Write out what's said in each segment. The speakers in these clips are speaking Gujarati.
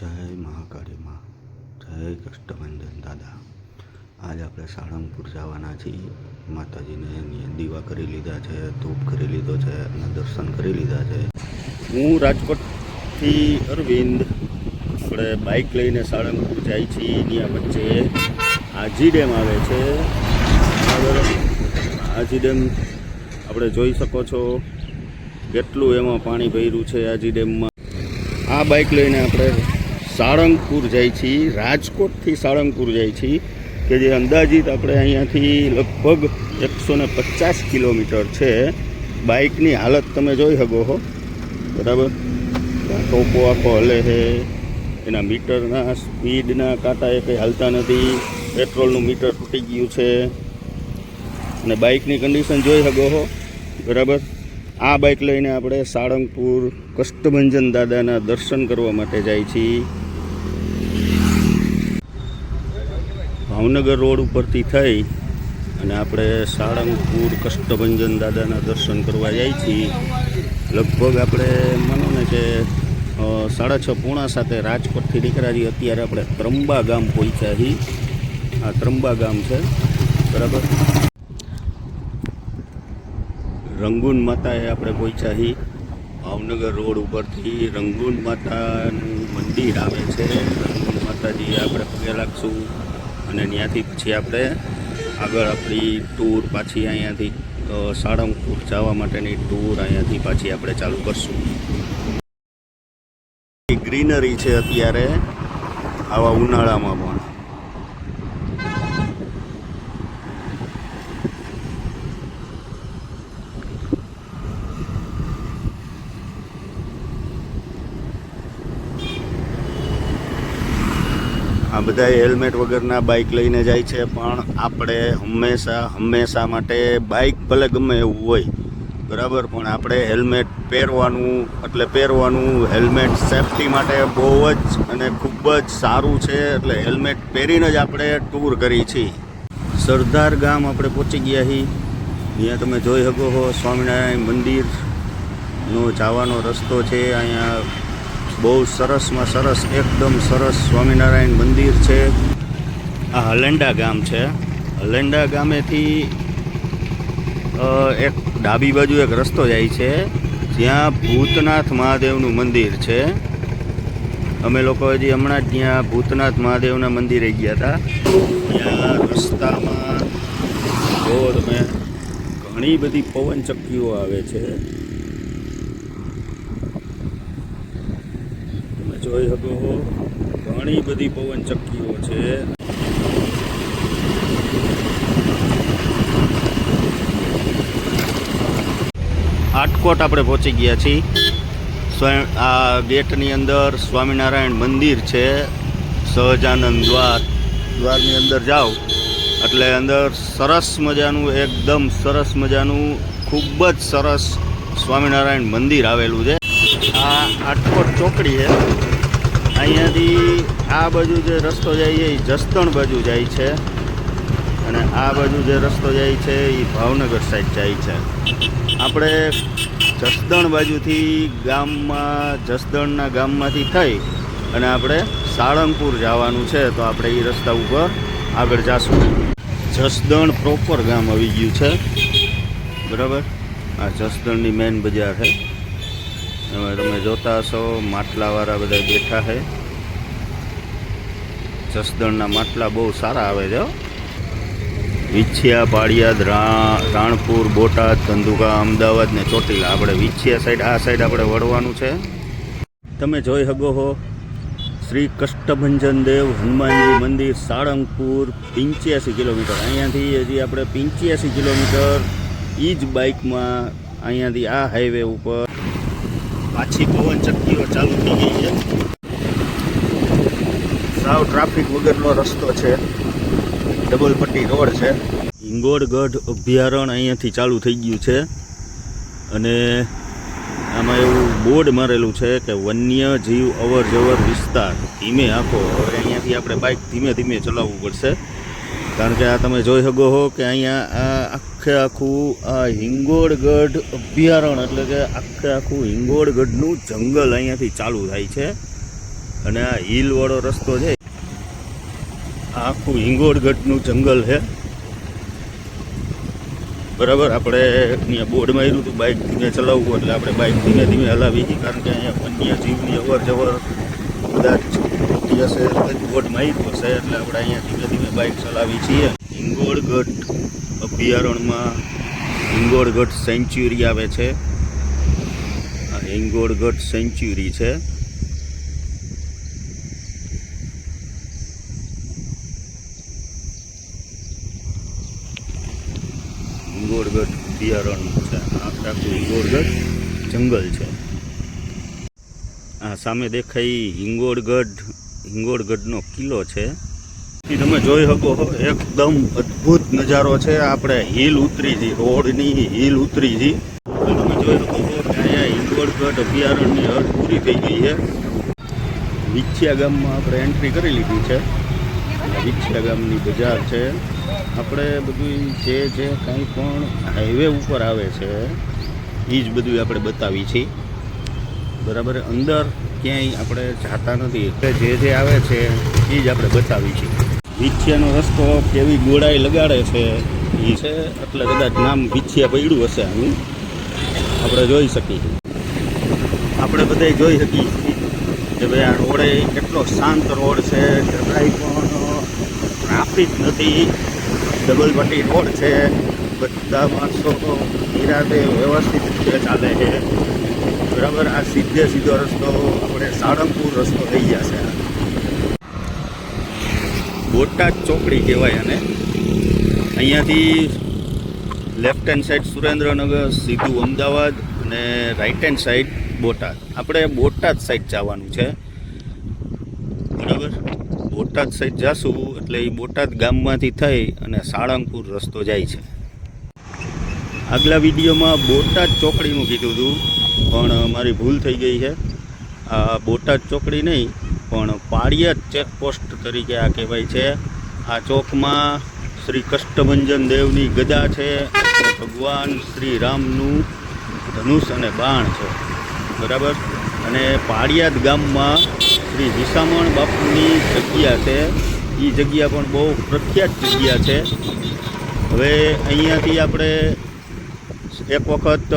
જય મહાકાળીમાં. જય કષ્ટભંજન દાદા. આજ આપણે સાળંગપુર જવાના છીએ. માતાજીને દીવા કરી લીધા છે, ધૂપ કરી લીધો છે અને દર્શન કરી લીધા છે. હું રાજકોટથી અરવિંદ. આપણે બાઇક લઈને સાળંગપુર જાય છીએ. ત્યાં વચ્ચે આજી ડેમ આવે છે. આજી ડેમ આપણે જોઈ શકો છો કેટલું એમાં પાણી ભર્યું છે આજી ડેમમાં આ બાઇક લઈને આપણે સાળંગપુર જાય છીએ રાજકોટથી સાળંગપુર જાય છીએ કે જે અંદાજિત આપણે અહીંયાથી લગભગ એકસો ને પચાસ કિલોમીટર છે. બાઇકની હાલત તમે જોઈ શકો હો. બરાબર? ટોપો આખો હલે છે એના મીટરના સ્પીડના કાંટા એ કંઈ હાલતા નથી. પેટ્રોલનું મીટર તૂટી ગયું છે. અને બાઇકની કન્ડિશન જોઈ શકો હો. બરાબર? આ બાઇક લઈને આપણે સાળંગપુર કષ્ટભંજન દાદાના દર્શન કરવા માટે જાય છીએ ભાવનગર રોડ ઉપરથી થઈ અને આપણે સાળંગપુર કષ્ટભંજન દાદાના દર્શન કરવા જાય છીએ. લગભગ આપણે માનો ને કે સાડા છ પૂણા સાથે રાજકોટથી નીકળ્યા છીએ. અત્યારે આપણે ત્રંબા ગામ પહોંચ્યા છીએ. આ ત્રંબા ગામ છે. બરાબર? રંગૂન માતાએ આપણે પહોંચ્યા છીએ. ભાવનગર રોડ ઉપરથી રંગૂન માતાનું મંદિર આવે છે. રંગૂન માતાજી આપણે પગે લાગશું. અને ત્યાંથી પછી આપણે આગળ આપણી ટૂર પાછી અહીંયાથી સાળંગપુર જવા માટેની ટૂર અહીંયાથી પાછી આપણે ચાલુ કરશું. ગ્રીનરી છે અત્યારે, આવા ઉનાળામાં પણ. આ બધા હેલ્મેટ વગરના બાઇક લઈને જાય છે, પણ આપણે હંમેશા હંમેશા માટે બાઇક ભલે ગમે એવું હોય, બરાબર? પણ આપણે હેલ્મેટ પહેરવાનું, એટલે પહેરવાનું હેલ્મેટ સેફટી માટે બહુ જ અને ખૂબ જ સારું છે, એટલે હેલ્મેટ પહેરીને જ આપણે ટૂર કરી છીએ. સરદાર ગામ આપણે પહોંચી ગયા છીએ અહીંયા તમે જોઈ શકો છો સ્વામિનારાયણ મંદિરનો જવાનો રસ્તો છે, અહીંયા બહુ સરસમાં સરસ, એકદમ સરસ સ્વામિનારાયણ મંદિર છે. આ હલેન્ડા ગામ છે. હલેન્ડા ગામેથી એક ડાબી બાજુ એક રસ્તો જાય છે, જ્યાં ભૂતનાથ મહાદેવનું મંદિર છે. અમે લોકો હજી હમણાં જ ત્યાં ભૂતનાથ મહાદેવના મંદિરે ગયા હતા. ત્યાં રસ્તામાં જો ઘણી બધી પવન ચક્કીઓ આવે છે તમે જોઈ શકો ઘણી બધી પવન ચક્કીઓ છે. આટકોટ આપણે પહોંચી ગયા છીએ. સ્વયં, આ ગેટની અંદર સ્વામિનારાયણ મંદિર છે. સહજાનંદ દ્વાર, દ્વારની અંદર જાઓ. એટલે અંદર સરસ મજાનું, એકદમ સરસ મજાનું, ખૂબ જ સરસ સ્વામિનારાયણ મંદિર આવેલું છે. આ આટકોટ ચોકડી છે. અહીંયાથી આ બાજુ જે રસ્તો જાય છે, એ જસદણ બાજુ જાય છે. અને આ બાજુ જે રસ્તો જાય છે, એ ભાવનગર સાઈડ જાય છે. આપણે જસદણ બાજુથી ગામમાં, જસદણના ગામમાંથી થઈ અને આપણે સાળંગપુર જવાનું છે, તો આપણે એ રસ્તા ઉપર આગળ જશું. જસદણ પ્રોપર ગામ આવી ગયું છે. બરાબર? આ જસદણની મેઇન બજાર છે. તમે જોતા હશો, માટલાવાળા બધા બેઠા છે. જસદણના માટલા બહુ સારા આવે છે. વિછિયા, પાળિયાદ રાણપુર, બોટાદ, ધંધુકા, અમદાવાદ ને ચોટીલા. આપણે વિછિયા સાઈડ આ સાઈડ આપણે વળવાનું છે. તમે જોઈ શકો હો, શ્રી કષ્ટભંજન દેવ હનુમાનજી મંદિર, સાળંગપુર, પંચ્યાસી કિલોમીટર. અહીંયાથી હજી આપણે પંચ્યાસી કિલોમીટર એ જ બાઇકમાં અહીંયાથી આ હાઈવે ઉપર પાછી પવન ચક્કીઓ ચાલુ થઈ ગઈ છે. સાવ ટ્રાફિક વગરનો રસ્તો છે. ડબલ પટ્ટી રોડ છે. હિંગોળગઢ અભયારણ્ય અહીંયાથી ચાલુ થઈ ગયું છે. અને આમાં એવું બોર્ડ મારેલું છે કે વન્ય જીવ અવર જવર વિસ્તાર. ધીમે આખો. હવે અહીંયાથી આપણે બાઇક ધીમે ધીમે ચલાવવું પડશે. કારણ કે આ તમે જોઈ શકો હો કે અહીંયા આ આખે આખું આ હિંગોળગઢ અભયારણ્ય એટલે કે આખે આખું હિંગોળગઢનું જંગલ અહીંયાથી ચાલુ થાય છે. અને આ હિલવાળો રસ્તો છે. આખું હિંગોળગઢનું જંગલ છે. બરાબર, આપણે અહીંયા બોર્ડ માર્યું હતું બાઇક ધીમે ચલાવવું એટલે આપણે બાઇક ધીમે ધીમે હલાવી હતી, કારણ કે અહીંયા વન્ય જીવની અવર જવર કદાચ હશે બોર્ડ માર્યું હશે એટલે આપણે અહીંયા ધીમે ધીમે બાઇક ચલાવી છીએ. હિંગોળગઢ અભયારણ્યમાં હિંગોળગઢ સેન્ચ્યુરી આવે છે. આ હિંગોળગઢ સેન્ચ્યુરી છે. હિંગોળગઢ અભયારણ્ય છે. આ આખું હિંગોળગઢ જંગલ છે. આ સામે દેખાય હિંગોળગઢ, હિંગોળગઢનો કિલ્લો છે. તમે જોઈ શકો એકદમ અદ્ભુત નજારો છે. આપણે હિલ ઉતરી હતી રોડની હિલ ઉતરી હતી તમે જોઈ શકો છો અહીંયા હિંગોળગઢ અભયારણ્યની હદ પૂરી થઈ ગઈ છે. વિછિયા ગામમાં આપણે એન્ટ્રી કરી લીધી છે. વિછિયા ગામની બજાર છે. આપણે બધું જે જે કંઈ પણ હાઈવે ઉપર આવે છે એ જ બધું આપણે બતાવી છીએ. બરાબર? અંદર ક્યાંય આપણે જાતા નથી. એટલે જે જે આવે છે એ જ આપણે બતાવી છીએ. વિછિયાનો રસ્તો કેવી ગોળાઈ લગાડે છે એ છે. એટલે કદાચ નામ વિછિયા પડ્યું હશે આનું. આપણે જોઈ શકીએ. આપણે બધા જોઈ શકીએ કે ભાઈ આ રોડે કેટલો શાંત રોડ છે. જરાય પણ ટ્રાફિક નથી. ડબલ પટ્ટી રોડ છે. બધા માણસો નિરાતે વ્યવસ્થિત રીતે ચાલે છે. બરાબર, આ સીધે સીધો રસ્તો, આપણે સાળંગપુર રસ્તો થઈ ગયા છે. બોટાદ ચોકડી કહેવાય અને અહીંયાથી લેફ્ટ હેન્ડ સાઈડ સુરેન્દ્રનગર, સીધું અમદાવાદ અને રાઈટ હેન્ડ સાઈડ બોટાદ. આપણે બોટાદ સાઈડ જવાનું છે. બરાબર? બોટાદ સાઈડ જશું એટલે એ બોટાદ ગામમાંથી થઈ અને સાળંગપુર રસ્તો જાય છે. આગલા વિડીયોમાં બોટાદ ચોકડીનું કીધું હતું, પણ મારી ભૂલ થઈ ગઈ છે. આ બોટાદ ચોકડી નહીં, પણ પાળિયા ચેકપોસ્ટ તરીકે આ કહેવાય છે. આ ચોકમાં શ્રી કષ્ટભંજન દેવની ગદા છે. ભગવાન શ્રી રામનું ધનુષ અને બાણ છે. બરાબર? અને પાળિયાદ ગામમાં શ્રી વિસામણ બાપુની જગ્યા છે. એ જગ્યા પણ બહુ પ્રખ્યાત જગ્યા છે. હવે અહીંયાથી આપણે એક વખત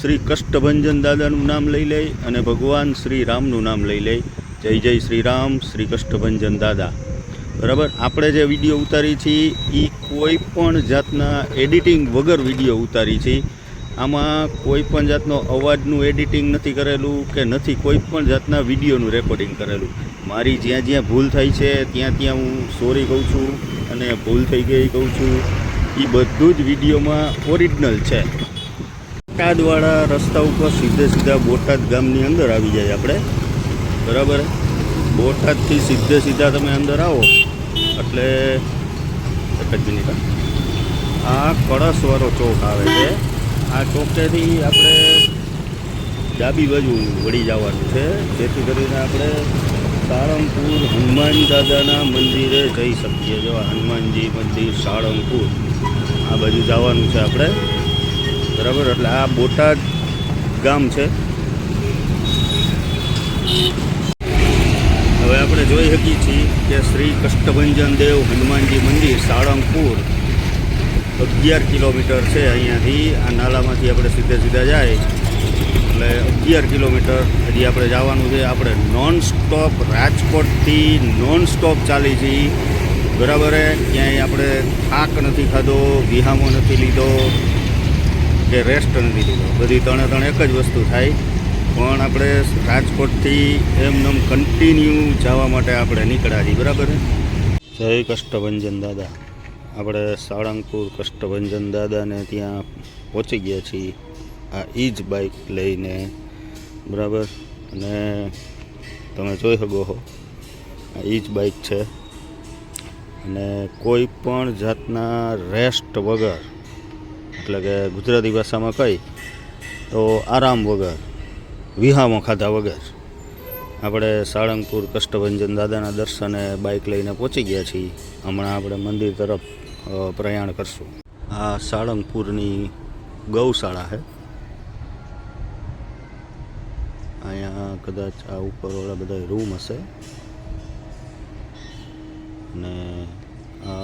શ્રી કષ્ટભંજન દાદાનું નામ લઈ લઈ અને ભગવાન શ્રી રામનું નામ લઈ લઈ. જય જય શ્રીરામ શ્રી કષ્ટભંજન દાદા. બરાબર? આપણે જે વીડિયો ઉતારી છીએ એ કોઈ પણ જાતના એડિટિંગ વગર વીડિયો ઉતારી છીએ આમાં કોઈ પણ જાતનો અવાજનું એડિટિંગ નથી કરેલું કે નથી કોઈ પણ જાતના વિડીયોનું રેકોર્ડિંગ કરેલું. મારી જ્યાં જ્યાં ભૂલ થઈ છે, ત્યાં ત્યાં હું સોરી કહું છું અને ભૂલ થઈ ગઈ કહું છું. એ બધું જ વિડીયોમાં ઓરિજિનલ છે. બોટાદવાળા રસ્તા ઉપર સીધે સીધા બોટાદ ગામની અંદર આવી જાય આપણે. બરાબર બોટાદથી સીધે સીધા તમે અંદર આવો. એટલે એક જ મિનિટ આ કળશવાળો ચોક આવે છે. આ ચોકેથી આપણે ડાબી બાજુ વળી જવાનું છે. જેથી કરીને આપણે સાળંગપુર હનુમાન દાદાના મંદિરે જઈ શકીએ. જો હનુમાનજી મંદિર સાળંગપુર આ બાજુ જવાનું છે આપણે. બરાબર? એટલે આ બોટાદ ગામ છે. હવે આપણે જોઈ શકીએ છીએ કે શ્રી કષ્ટભંજન દેવ હનુમાનજી મંદિર સાળંગપુર અગિયાર કિલોમીટર છે અહીંયાથી. આ નાલામાંથી આપણે સીધે સીધા જાય. એટલે અગિયાર કિલોમીટર હજી આપણે જવાનું છે. આપણે નોન સ્ટોપ રાજકોટથી નોન સ્ટોપ ચાલી છીએ. બરાબર? ક્યાંય આપણે થાક નથી ખાધો, વિહામો નથી લીધો કે રેસ્ટ નથી લીધો. બધી ત્રણે ત્રણ એક જ વસ્તુ થાય. પણ આપણે રાજકોટથી એમનેમ કન્ટિન્યુ જવા માટે આપણે નીકળ્યા છીએ, બરાબર? જય કષ્ટભંજન દાદા. આપણે સાળંગપુર કષ્ટભંજન દાદાને ત્યાં પહોંચી ગયા છીએ, આ એ જ બાઇક લઈને, બરાબર? અને તમે જોઈ શકો છો આ એ જ બાઇક છે. અને કોઈ પણ જાતના રેસ્ટ વગર, એટલે કે ગુજરાતી ભાષામાં કહી તો આરામ વગર વિહામો ખાધા વગર. આપણે સાળંગપુર કષ્ટભંજન દાદાના દર્શને બાઇક લઈને પહોંચી ગયા છીએ. હમણાં આપણે મંદિર તરફ પ્રયાણ કરશું. આ સાળંગપુરની ગૌશાળા છે અહીંયા કદાચ આ ઉપરવાળા બધા રૂમ હશે. અને આ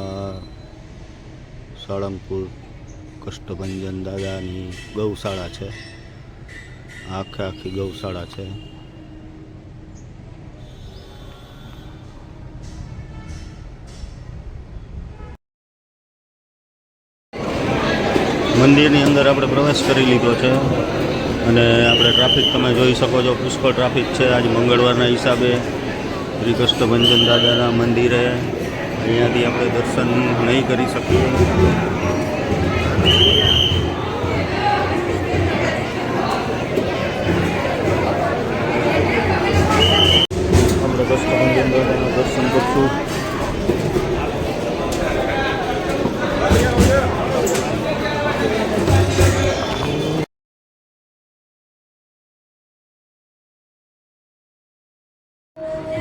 સાળંગપુર કષ્ટભંજન દાદાની ગૌશાળા છે. આખે આખી ગૌશાળા છે. મંદિરની અંદર આપણે પ્રવેશ કરી લીધો છે અને આપણે ટ્રાફિક તમે જોઈ શકો છો, પુષ્કળ ટ્રાફિક છે. આજ મંગળવારના હિસાબે શ્રી ભંજન દાદાના મંદિરે અહીંયાથી આપણે દર્શન નહીં કરી શકીએ. કરશું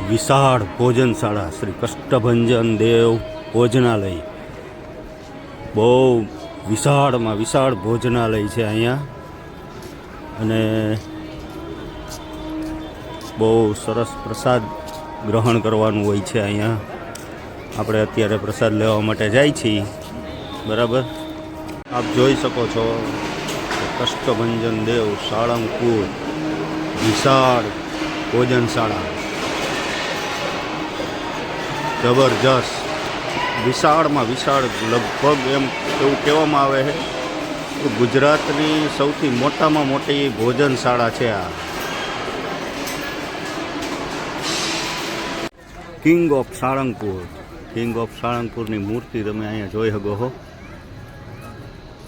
વિશાળ ભોજનશાળા શ્રી કષ્ટભંજન દેવ ભોજનાલય. બહુ વિશાળમાં વિશાળ ભોજનાલય છે અહીંયા. અને બહુ સરસ પ્રસાદ ગ્રહણ કરવાનું હોય છે અહીંયા. આપણે અત્યારે પ્રસાદ લેવા માટે જાય છીએ. બરાબર? આપ જોઈ શકો છો કષ્ટભંજન દેવ સાળંગપુર, વિશાળ ભોજનશાળા. જબરજસ્ત. વિશાળમાં વિશાળ લગભગ એમ એવું કહેવામાં આવે છે કે ગુજરાતની સૌથી મોટામાં મોટી ભોજનશાળા છે આ. King of Salangpur king of સાળંગપુરની મૂર્તિ તમે અહીંયા જોઈ શકો છો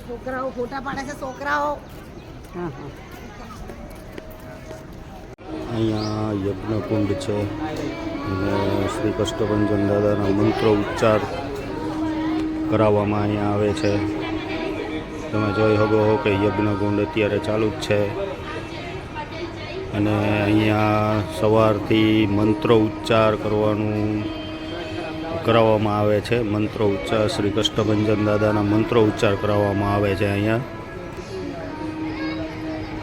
છોકરાઓ ફોટા પાડે છે છોકરાઓ. અહીંયા યજ્ઞકુંડ છે. અને શ્રી કષ્ટભંજન દાદાના મંત્રો ઉચ્ચાર કરાવવામાં અહીંયા આવે છે. તમે જોઈ શકો છો કે યજ્ઞકુંડ અત્યારે ચાલુ જ છે. અને અહીંયા સવારથી મંત્રો ઉચ્ચાર કરવાનું કરાવવામાં આવે છે. મંત્રો ઉચ્ચાર શ્રી કષ્ટભંજન દાદાના મંત્રો ઉચ્ચાર કરાવવામાં આવે છે અહીંયા.